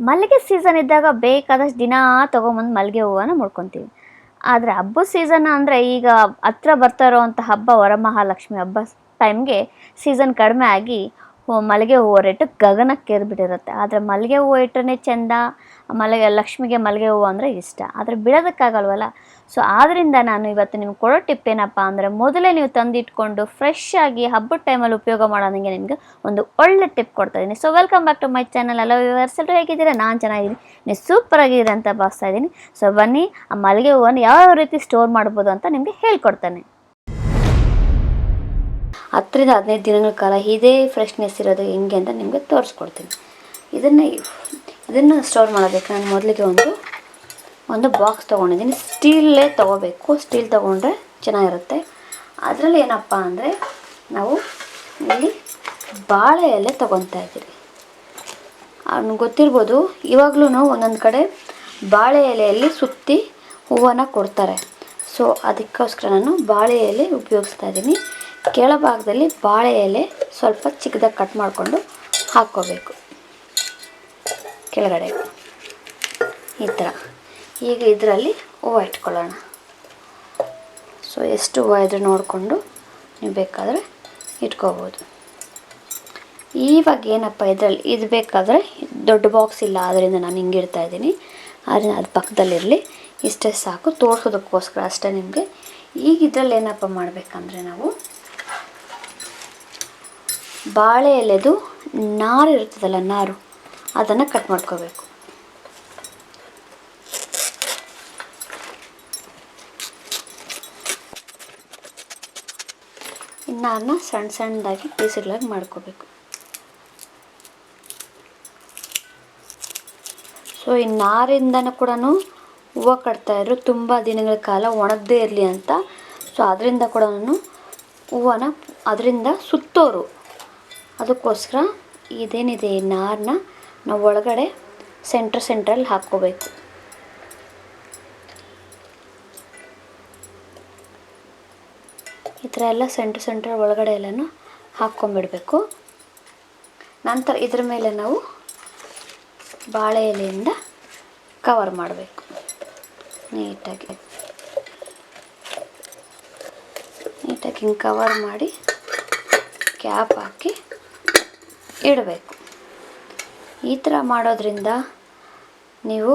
ಮಲ್ಲಿಗೆ ಸೀಸನ್ ಇದ್ದಾಗ ಬೇಕಾದಷ್ಟು ದಿನ ತೊಗೊಂಬಂದು ಮಲ್ಲಿಗೆ ಹೂವನ್ನ ಮುಡ್ಕೊತೀವಿ. ಆದರೆ ಹಬ್ಬದ ಸೀಸನ್ ಅಂದರೆ ಈಗ ಹತ್ರ ಬರ್ತಾ ಇರೋವಂಥ ಹಬ್ಬ ವರಮಹಾಲಕ್ಷ್ಮಿ ಹಬ್ಬ ಟೈಮ್ಗೆ ಸೀಸನ್ ಕಡಿಮೆ ಆಗಿ ಮಲ್ಲಿಗೆ ಹೂವು ರೇಟು ಗಗನಕ್ಕೇರಿಬಿಟ್ಟಿರುತ್ತೆ ಆದರೆ ಮಲ್ಲಿಗೆ ಹೂವು ಇಟ್ಟರೆ ಚೆಂದ, ಮಲ್ಲಿಗೆ, ಲಕ್ಷ್ಮಿಗೆ ಮಲ್ಲಿಗೆ ಹೂವು ಅಂದರೆ ಇಷ್ಟ. ಆದರೆ ಬಿಡೋದಕ್ಕಾಗಲ್ವಲ್ಲ? ಸೊ ಆದ್ದರಿಂದ ನಾನು ಇವತ್ತು ನಿಮ್ಗೆ ಕೊಡೋ ಟಿಪ್ ಏನಪ್ಪ ಅಂದರೆ ಮೊದಲೇ ನೀವು ತಂದಿಟ್ಕೊಂಡು ಫ್ರೆಶ್ ಆಗಿ ಹಬ್ಬದ ಟೈಮಲ್ಲಿ ಉಪಯೋಗ ಮಾಡೋದಂಗೆ ನಿಮಗೆ ಒಂದು ಒಳ್ಳೆ tip ಕೊಡ್ತಾಯಿದ್ದೀನಿ so welcome back to my channel ಎಲ್ಲ ಎಲ್ಲರೂ ಹೇಗಿದ್ದೀರಾ? ನಾನು ಚೆನ್ನಾಗಿದ್ದೀನಿ. ನೀವು ಸೂಪರ್ ಆಗಿದ್ದೀರಾ ಅಂತ ಭಾವಿಸ್ತಾ ಇದ್ದೀನಿ ಸೊ ಬನ್ನಿ, ಆ ಮಲ್ಲಿಗೆ ಹೂವನ್ನು ಯಾವ ರೀತಿ ಸ್ಟೋರ್ ಮಾಡ್ಬೋದು ಅಂತ ನಿಮಗೆ ಹೇಳ್ಕೊಡ್ತಾನೆ. ಹತ್ತರಿಂದ ಹದಿನೈದು ದಿನಗಳ ಕಾಲ ಇದೇ ಫ್ರೆಶ್ನೆಸ್ ಇರೋದು ಹೆಂಗೆ ಅಂತ ನಿಮಗೆ ತೋರಿಸ್ಕೊಡ್ತೀನಿ. ಇದನ್ನು ಇದನ್ನು ಸ್ಟೋರ್ ಮಾಡಬೇಕು. ನಾನು ಮೊದಲಿಗೆ ಒಂದು ಒಂದು ಬಾಕ್ಸ್ ತೊಗೊಂಡಿದ್ದೀನಿ. ಸ್ಟೀಲೇ ತೊಗೋಬೇಕು. ಸ್ಟೀಲ್ ತೊಗೊಂಡ್ರೆ ಚೆನ್ನಾಗಿರುತ್ತೆ. ಅದರಲ್ಲಿ ಏನಪ್ಪ ಅಂದರೆ ನಾವು ಇಲ್ಲಿ ಬಾಳೆ ಎಲೆ ತೊಗೊತಾ ಇದ್ದೀರಿ ಅವ್ನಿಗೆ ಗೊತ್ತಿರ್ಬೋದು ಇವಾಗಲೂ ಒಂದೊಂದು ಕಡೆ ಬಾಳೆ ಎಲೆಯಲ್ಲಿ ಸುತ್ತಿ ಹೂವನ್ನು ಕೊಡ್ತಾರೆ. ಸೊ ಅದಕ್ಕೋಸ್ಕರ ನಾನು ಬಾಳೆ ಎಲೆ ಉಪಯೋಗಿಸ್ತಾ ಇದ್ದೀನಿ. ಕೆಳಭಾಗದಲ್ಲಿ ಬಾಳೆ ಎಲೆ ಸ್ವಲ್ಪ ಚಿಕ್ಕದಾಗಿ ಕಟ್ ಮಾಡಿಕೊಂಡು ಹಾಕ್ಕೋಬೇಕು. ಕೆಳಗಡೆ ಈ ಥರ. ಈಗ ಇದರಲ್ಲಿ ಹೂವು ಇಟ್ಕೊಳ್ಳೋಣ. ಸೊ ಎಷ್ಟು ಹೂವು ಇದ್ರೆ ನೋಡಿಕೊಂಡು ನೀವು ಬೇಕಾದರೆ ಇಟ್ಕೋಬೋದು. ಇವಾಗ ಏನಪ್ಪ ಇದರಲ್ಲಿ, ಇದು ಬೇಕಾದರೆ ದೊಡ್ಡ ಬಾಕ್ಸ್ ಇಲ್ಲ ಆದ್ದರಿಂದ ನಾನು ಹಿಂಗೆ ಇಡ್ತಾ ಇದ್ದೀನಿ. ಆದರೆ ಅದು ಪಕ್ಕದಲ್ಲಿರಲಿ, ಇಷ್ಟೇ ಸಾಕು. ತೋರಿಸೋದಕ್ಕೋಸ್ಕರ ಅಷ್ಟೇ ನಿಮಗೆ. ಈಗ ಇದರಲ್ಲಿ ಏನಪ್ಪ ಮಾಡಬೇಕಂದ್ರೆ ನಾವು ಬಾಳೆ ಎಲೆದು ನಾರು ಇರ್ತದಲ್ಲ ನಾರು, ಅದನ್ನು ಕಟ್ ಮಾಡ್ಕೋಬೇಕು. ನಾರನ್ನ ಸಣ್ಣ ಸಣ್ಣದಾಗಿ ಪೀಸ್ಗಳಾಗಿ ಮಾಡ್ಕೋಬೇಕು. ಸೊ ಈ ನಾರಿಂದನೂ ಕೂಡ ಹೂವು ಕಟ್ತಾಯಿದ್ರು ತುಂಬ ದಿನಗಳ ಕಾಲ ಒಣಗದೇ ಇರಲಿ ಅಂತ. ಸೊ ಅದರಿಂದ ಕೂಡ ಹೂವನ ಅದರಿಂದ ಸುತ್ತೋರು. ಅದಕ್ಕೋಸ್ಕರ ಇದೇನಿದೆ ಈ ನಾರನ್ನ ನಾವು ಒಳಗಡೆ ಸೆಂಟ್ರ್ ಸೆಂಟ್ರಲ್ಲಿ ಹಾಕ್ಕೋಬೇಕು. ಈ ಥರ ಎಲ್ಲ ಸೆಂಟ್ರ್ ಸೆಂಟ್ರಲ್ ಒಳಗಡೆ ಎಲ್ಲನೂ ಹಾಕ್ಕೊಂಬಿಡಬೇಕು. ನಂತರ ಇದ್ರ ಮೇಲೆ ನಾವು ಬಾಳೆ ಎಲೆಯಿಂದ ಕವರ್ ಮಾಡಬೇಕು. ನೀಟಾಗಿ. ನೀಟಾಗಿ ಹಿಂಗೆ ಕವರ್ ಮಾಡಿ ಕ್ಯಾಪ್ ಹಾಕಿ ಇಡಬೇಕು. ಈ ಥರ ಮಾಡೋದ್ರಿಂದ ನೀವು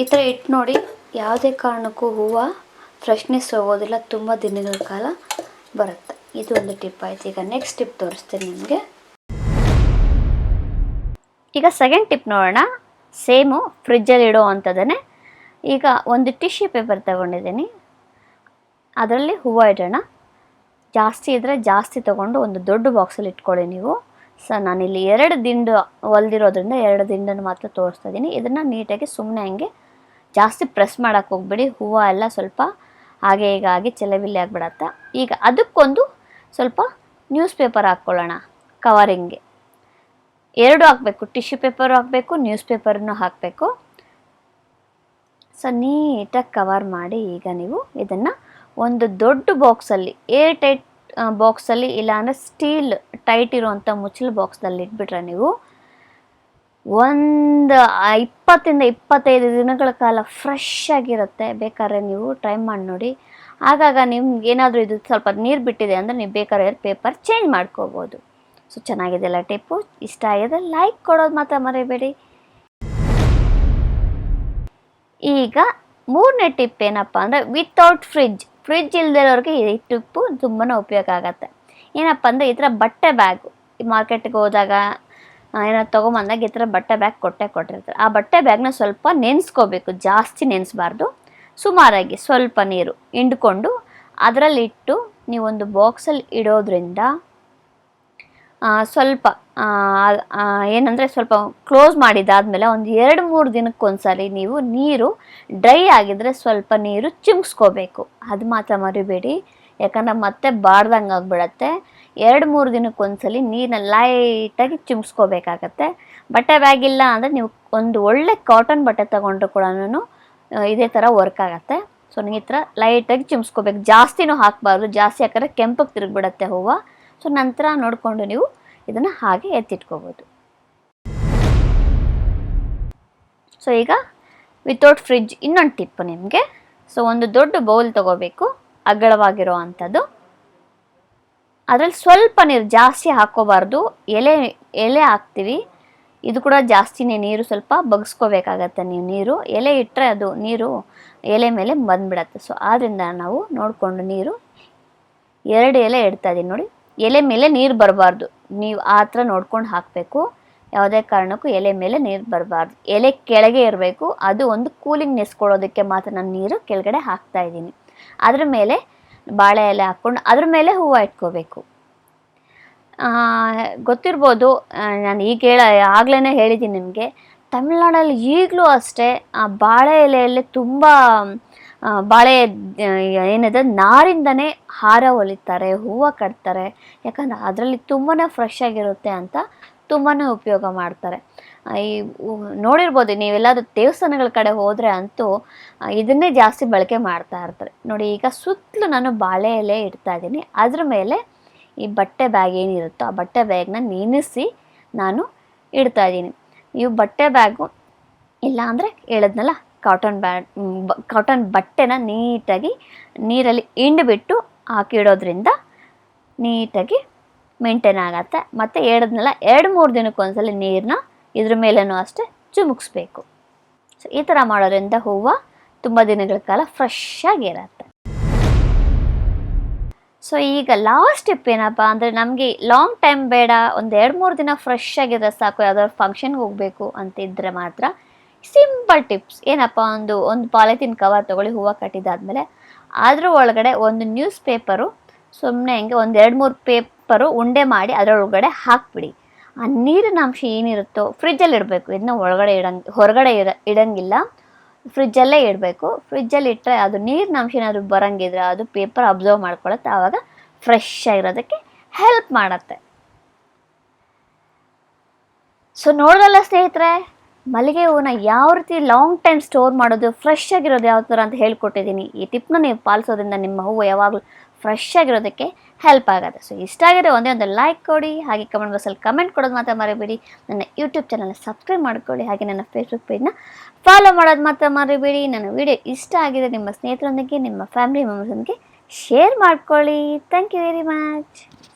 ಈ ಥರ ಇಟ್ಟು ನೋಡಿ ಯಾವುದೇ ಕಾರಣಕ್ಕೂ ಹೂವು ಫ್ರೆಶ್ನೆಸ್ ಹೋಗೋದಿಲ್ಲ, ತುಂಬ ದಿನಗಳ ಕಾಲ ಬರುತ್ತೆ. ಇದು ಒಂದು ಟಿಪ್ ಆಯ್ತು. ಈಗ ನೆಕ್ಸ್ಟ್ ಟಿಪ್ ತೋರಿಸ್ತೀನಿ ನಿಮಗೆ. ಈಗ ಸೆಕೆಂಡ್ ಟಿಪ್ ನೋಡೋಣ. ಸೇಮು ಫ್ರಿಜ್ಜಲ್ಲಿ ಇಡೋ ಅಂಥದ್ದೇ ಈಗ ಒಂದು ಟಿಶ್ಯೂ ಪೇಪರ್ ತಗೊಂಡಿದ್ದೀನಿ. ಅದರಲ್ಲಿ ಹೂವು ಇಡೋಣ. ಜಾಸ್ತಿ ಇದ್ದರೆ ಜಾಸ್ತಿ ತಗೊಂಡು ಒಂದು ದೊಡ್ಡ ಬಾಕ್ಸಲ್ಲಿ ಇಟ್ಕೊಳ್ಳಿ ನೀವು. ಸೊ ನಾನಿಲ್ಲಿ ಎರಡು ದಿಂಡು ಹೊಲ್ದಿರೋದ್ರಿಂದ ಎರಡು ದಿಂಡನ್ನು ಮಾತ್ರ ತೋರಿಸ್ತಾ ಇದ್ದೀನಿ. ಇದನ್ನು ನೀಟಾಗಿ ಸುಮ್ಮನೆ ಹಂಗೆ ಜಾಸ್ತಿ ಪ್ರೆಸ್ ಮಾಡೋಕ್ಕೆ ಹೋಗ್ಬೇಡಿ. ಹೂವು ಎಲ್ಲ ಸ್ವಲ್ಪ ಹಾಗೆ ಈಗ ಹಾಗೆ ಚೆಲವಿಲ್ಲಿ ಆಗಿಬಿಡತ್ತೆ. ಈಗ ಅದಕ್ಕೊಂದು ಸ್ವಲ್ಪ ನ್ಯೂಸ್ ಪೇಪರ್ ಹಾಕ್ಕೊಳ್ಳೋಣ ಕವರಿಂಗ್ಗೆ ಎರಡು ಹಾಕಬೇಕು. ಟಿಶ್ಯೂ ಪೇಪರು ಹಾಕಬೇಕು ನ್ಯೂಸ್ ಪೇಪರ್ನೂ ಹಾಕಬೇಕು. ಸೊ ನೀಟಾಗಿ ಕವರ್ ಮಾಡಿ ಈಗ ನೀವು ಇದನ್ನು ಒಂದು ದೊಡ್ಡ ಬಾಕ್ಸಲ್ಲಿ ಏರ್ ಟೈಟ್ ಬಾಕ್ಸಲ್ಲಿ ಇಲ್ಲಾಂದರೆ ಸ್ಟೀಲ್ ಟೈಟ್ ಇರುವಂಥ ಮುಚ್ಚಲು ಬಾಕ್ಸ್ದಲ್ಲಿ ಇಟ್ಬಿಟ್ರೆ ನೀವು ಒಂದು ಇಪ್ಪತ್ತಿಂದ ಇಪ್ಪತ್ತೈದು ದಿನಗಳ ಕಾಲ ಫ್ರೆಶ್ ಆಗಿರುತ್ತೆ. ಬೇಕಾದ್ರೆ ನೀವು ಟ್ರೈ ಮಾಡಿ ನೋಡಿ. ಆಗಾಗ ನಿಮ್ಗೆ ಏನಾದರೂ ಇದು ಸ್ವಲ್ಪ ನೀರು ಬಿಟ್ಟಿದೆ ಅಂದರೆ ನೀವು ಬೇಕಾದ್ರೆ ಪೇಪರ್ ಚೇಂಜ್ ಮಾಡ್ಕೋಬೋದು. ಸೊ ಚೆನ್ನಾಗಿದೆಯಲ್ಲ ಟಿಪ್ಪು ಇಷ್ಟ ಆಗಿದೆ ಲೈಕ್ ಕೊಡೋದು ಮಾತ್ರ ಮರಿಬೇಡಿ. ಈಗ ಮೂರನೇ ಟಿಪ್ ಏನಪ್ಪ ಅಂದರೆ ವಿತೌಟ್ ಫ್ರಿಜ್ ಫ್ರಿಜ್ ಇಲ್ದಿರೋರಿಗೆ ಈ ಟಿಪ್ಪು ತುಂಬಾ ಉಪಯೋಗ ಆಗುತ್ತೆ. ಏನಪ್ಪ ಅಂದರೆ ಈ ಥರ ಬಟ್ಟೆ ಬ್ಯಾಗು ಈ ಮಾರ್ಕೆಟ್ಗೆ ಹೋದಾಗ ಏನಾದ್ರು ತೊಗೊಂಬಂದಾಗ ಈ ಥರ ಬಟ್ಟೆ ಬ್ಯಾಗ್ ಕೊಟ್ಟೆ ಕೊಟ್ಟಿರ್ತಾರೆ. ಆ ಬಟ್ಟೆ ಬ್ಯಾಗ್ನ ಸ್ವಲ್ಪ ನೆನೆಸ್ಕೋಬೇಕು, ಜಾಸ್ತಿ ನೆನೆಸ್ಬಾರ್ದು. ಸುಮಾರಾಗಿ ಸ್ವಲ್ಪ ನೀರು ಹಿಂಡ್ಕೊಂಡು ಅದರಲ್ಲಿಟ್ಟು ನೀವೊಂದು ಬಾಕ್ಸಲ್ಲಿ ಇಡೋದ್ರಿಂದ ಸ್ವಲ್ಪ ಏನಂದರೆ ಸ್ವಲ್ಪ ಕ್ಲೋಸ್ ಮಾಡಿದಾದಮೇಲೆ ಒಂದು ಎರಡು, ಮೂರು ದಿನಕ್ಕೊಂದ್ಸಲಿ ನೀವು ನೀರು ಡ್ರೈ ಆಗಿದ್ರೆ ಸ್ವಲ್ಪ ನೀರು ಚಿಮ್ಸ್ಕೋಬೇಕು. ಅದು ಮಾತ್ರ ಮರಿಬೇಡಿ. ಯಾಕಂದರೆ ಮತ್ತೆ ಬಾಡ್ದಂಗೆ ಆಗಿಬಿಡತ್ತೆ. ಎರಡು, ಮೂರು ದಿನಕ್ಕೊಂದ್ಸಲಿ ನೀರನ್ನ ಲೈಟಾಗಿ ಚಿಮ್ಸ್ಕೋಬೇಕಾಗತ್ತೆ. ಬಟ್ಟೆ ಬ್ಯಾಗ್ ಇಲ್ಲ ಅಂದರೆ ನೀವು ಒಂದು ಒಳ್ಳೆ ಕಾಟನ್ ಬಟ್ಟೆ ತೊಗೊಂಡ್ರು ಕೂಡ ಇದೇ ಥರ ವರ್ಕ್ ಆಗುತ್ತೆ. ಸೊ ನೀವು ಈ ಥರ ಲೈಟಾಗಿ ಚಿಮ್ಸ್ಕೋಬೇಕು. ಜಾಸ್ತಿನೂ ಹಾಕಬಾರ್ದು. ಜಾಸ್ತಿ ಹಾಕಿದ್ರೆ ಕೆಂಪಕ್ಕೆ ತಿರುಗಿಬಿಡತ್ತೆ ಹೂವು. ಸೊ ನಂತರ ನೋಡಿಕೊಂಡು ನೀವು ಇದನ್ನು ಹಾಗೆ ಎತ್ತಿಟ್ಕೋಬೋದು. ಸೊ ಈಗ ವಿತೌಟ್ ಫ್ರಿಜ್ ಇನ್ನೊಂದು ಟಿಪ್ಪು ನಿಮಗೆ. ಸೊ ಒಂದು ದೊಡ್ಡ ಬೌಲ್ ತಗೋಬೇಕು, ಅಗಲವಾಗಿರೋ ಅಂಥದ್ದು ಅದರಲ್ಲಿ ಸ್ವಲ್ಪ ನೀರು ಜಾಸ್ತಿ ಹಾಕೋಬಾರ್ದು ಎಲೆ ಎಲೆ ಹಾಕ್ತೀವಿ. ಇದು ಕೂಡ ಜಾಸ್ತಿನೇ ನೀರು ಸ್ವಲ್ಪ ಬಗ್ಸ್ಕೋಬೇಕಾಗತ್ತೆ ನೀವು ನೀರು. ಎಲೆ ಇಟ್ಟರೆ ಅದು ನೀರು ಎಲೆ ಮೇಲೆ ಬಂದ್ಬಿಡತ್ತೆ. ಸೊ ಆದ್ದರಿಂದ ನಾವು ನೋಡಿಕೊಂಡು ನೀರು ಎರಡು ಎಲೆ ಇಡ್ತಾ ಇದ್ದೀನಿ ನೋಡಿ. ಎಲೆ ಮೇಲೆ ನೀರು ಬರಬಾರ್ದು. ನೀವು ಆ ಥರ ನೋಡ್ಕೊಂಡು ಹಾಕಬೇಕು. ಯಾವುದೇ ಕಾರಣಕ್ಕೂ ಎಲೆ ಮೇಲೆ ನೀರು ಬರಬಾರ್ದು. ಎಲೆ ಕೆಳಗೆ ಇರಬೇಕು. ಅದು ಒಂದು ಕೂಲಿಂಗ್ ನೆಸ್ಕೊಳ್ಳೋದಕ್ಕೆ ಮಾತ್ರ ನಾನು ನೀರು ಕೆಳಗಡೆ ಹಾಕ್ತಾ ಇದ್ದೀನಿ. ಅದ್ರ ಮೇಲೆ ಬಾಳೆ ಎಲೆ ಹಾಕ್ಕೊಂಡು ಅದ್ರ ಮೇಲೆ ಹೂವು ಇಟ್ಕೋಬೇಕು. ಗೊತ್ತಿರ್ಬೋದು ನಾನು ಈಗ ಹೇಳ ಆಗ್ಲೇ ಹೇಳಿದ್ದೀನಿ ನಿಮಗೆ. ತಮಿಳ್ನಾಡಲ್ಲಿ ಈಗಲೂ ಅಷ್ಟೇ, ಆ ಬಾಳೆ ಎಲೆಯಲ್ಲಿ ತುಂಬ ಬಾಳೆ ಏನಿದೆ, ನಾರಿಂದನೇ ಹಾರ ಹೊಲಿತಾರೆ, ಹೂವು ಕಟ್ತಾರೆ. ಯಾಕಂದ್ರೆ ಅದರಲ್ಲಿ ತುಂಬಾ ಫ್ರೆಶ್ ಆಗಿರುತ್ತೆ ಅಂತ ತುಂಬಾ ಉಪಯೋಗ ಮಾಡ್ತಾರೆ. ಈ ನೋಡಿರ್ಬೋದು, ನೀವೆಲ್ಲಾದ್ರೂ ದೇವಸ್ಥಾನಗಳ ಕಡೆ ಹೋದರೆ ಅಂತೂ ಇದನ್ನೇ ಜಾಸ್ತಿ ಬಳಕೆ ಮಾಡ್ತಾ ಇರ್ತಾರೆ. ನೋಡಿ, ಈಗ ಸುತ್ತಲೂ ನಾನು ಬಾಳೆ ಎಲೆ ಇಡ್ತಾ ಇದ್ದೀನಿ. ಅದ್ರ ಮೇಲೆ ಈ ಬಟ್ಟೆ ಬ್ಯಾಗ್ ಏನಿರುತ್ತೋ ಆ ಬಟ್ಟೆ ಬ್ಯಾಗ್ನ ನೆನೆಸಿ ನಾನು ಇಡ್ತಾ ಇದ್ದೀನಿ. ಇವು ಬಟ್ಟೆ ಬ್ಯಾಗು, ಇಲ್ಲ ಅಂದರೆ ಹೇಳಿದ್ನಲ್ಲ ಕಾಟನ್ ಬ್ಯಾಟ್ ಕಾಟನ್ ಬಟ್ಟೆನ ನೀಟಾಗಿ ನೀರಲ್ಲಿ ಹಿಂಡ್ಬಿಟ್ಟು ಹಾಕಿಡೋದ್ರಿಂದ ನೀಟಾಗಿ ಮೇಂಟೈನ್ ಆಗತ್ತೆ. ಮತ್ತು ಹೇಳಿದ್ನಲ್ಲ, ಎರಡು ಮೂರು ದಿನಕ್ಕೊಂದ್ಸಲ ನೀರನ್ನ ಇದ್ರ ಮೇಲೇನೂ ಅಷ್ಟೇ ಚುಮುಕ್ಸ್ಬೇಕು. ಸೊ ಈ ಥರ ಮಾಡೋದ್ರಿಂದ ಹೂವು ತುಂಬ ದಿನಗಳ ಕಾಲ ಫ್ರೆಶ್ ಆಗಿರತ್ತೆ ಸೊ ಈಗ ಲಾಸ್ಟ್ ಟಿಪ್ ಏನಪ್ಪ ಅಂದರೆ ನಮಗೆ ಲಾಂಗ್ ಟೈಮ್ ಬೇಡ, ಒಂದು ಎರಡು ಮೂರು ದಿನ ಫ್ರೆಶ್ ಆಗಿದ್ರೆ ಸಾಕು, ಯಾವುದಾದ್ರು ಫಂಕ್ಷನ್ಗೆ ಹೋಗಬೇಕು ಅಂತ ಇದ್ದರೆ ಮಾತ್ರ ಸಿಂಪಲ್ ಟಿಪ್ಸ್. ಏನಪ್ಪ, ಒಂದು ಒಂದು ಪಾಲಿಥಿನ್ ಕವರ್ ತೊಗೊಳ್ಳಿ, ಹೂವು ಕಟ್ಟಿದಾದ್ಮೇಲೆ. ಅದ್ರ ಒಳಗಡೆ ಒಂದು ನ್ಯೂಸ್ ಪೇಪರು ಸುಮ್ಮನೆ ಹಿಂಗೆ ಒಂದು ಎರಡು ಮೂರು ಪೇಪರು ಉಂಡೆ ಮಾಡಿ ಅದರೊಳಗಡೆ ಹಾಕ್ಬಿಡಿ. ಆ ನೀರಿನ ಅಂಶ ಏನಿರುತ್ತೋ, ಫ್ರಿಜ್ಜಲ್ಲಿ ಇಡಬೇಕು. ಇದನ್ನ ಒಳಗಡೆ ಇಡಂಗ್, ಹೊರಗಡೆ ಇರ, ಇಡಂಗಿಲ್ಲ. ಫ್ರಿಜ್ಜಲ್ಲೇ ಇಡಬೇಕು. ಫ್ರಿಜ್ಜಲ್ಲಿ ಇಟ್ಟರೆ ಅದು ನೀರಿನ ಅಂಶ ಏನಾದರೂ ಬರೋಂಗಿದ್ರೆ ಅದು ಪೇಪರ್ ಅಬ್ಸರ್ವ್ ಮಾಡ್ಕೊಳತ್ತೆ. ಆವಾಗ ಫ್ರೆಶ್ ಆಗಿರೋದಕ್ಕೆ ಹೆಲ್ಪ್ ಮಾಡತ್ತೆ. ಸೊ ನೋಡೋದಲ್ಲ ಸ್ನೇಹಿತರೆ ಮಲ್ಲಿಗೆ ಹೂವನ್ನ ಯಾವ ರೀತಿ ಲಾಂಗ್ ಟೈಮ್ ಸ್ಟೋರ್ ಮಾಡೋದು ಫ್ರೆಶ್ ಆಗಿರೋದು ಯಾವ ಥರ ಅಂತ ಹೇಳ್ಕೊಟ್ಟಿದ್ದೀನಿ. ಈ ಟಿಪ್ನ ನೀವು ಪಾಲಿಸೋದ್ರಿಂದ ನಿಮ್ಮ ಹೂವು ಯಾವಾಗಲೂ ಫ್ರೆಶ್ ಆಗಿರೋದಕ್ಕೆ ಹೆಲ್ಪ್ ಆಗುತ್ತೆ. ಸೊ ಇಷ್ಟ ಆಗಿದ್ರೆ ಒಂದೇ ಒಂದು ಲೈಕ್ ಕೊಡಿ, ಹಾಗೆ ಕಮೆಂಟ್ ಬಾಕ್ಸಲ್ಲಿ ಕಮೆಂಟ್ ಕೊಡೋದು ಮಾತ್ರ ಮರಿಬೇಡಿ. ನನ್ನ ಯೂಟ್ಯೂಬ್ ಚಾನಲ್ನ ಸಬ್ಸ್ಕ್ರೈಬ್ ಮಾಡ್ಕೊಳ್ಳಿ, ಹಾಗೆ ನನ್ನ ಫೇಸ್ಬುಕ್ ಪೇಜ್ನ ಫಾಲೋ ಮಾಡೋದು ಮಾತ್ರ ಮರಿಬೇಡಿ. ನನ್ನ ವಿಡಿಯೋ ಇಷ್ಟ ಆಗಿದೆ ನಿಮ್ಮ ಸ್ನೇಹಿತರೊಂದಿಗೆ, ನಿಮ್ಮ ಫ್ಯಾಮಿಲಿ ಮೆಂಬರ್ಸೊಂದಿಗೆ ಶೇರ್ ಮಾಡ್ಕೊಳ್ಳಿ. Thank you very much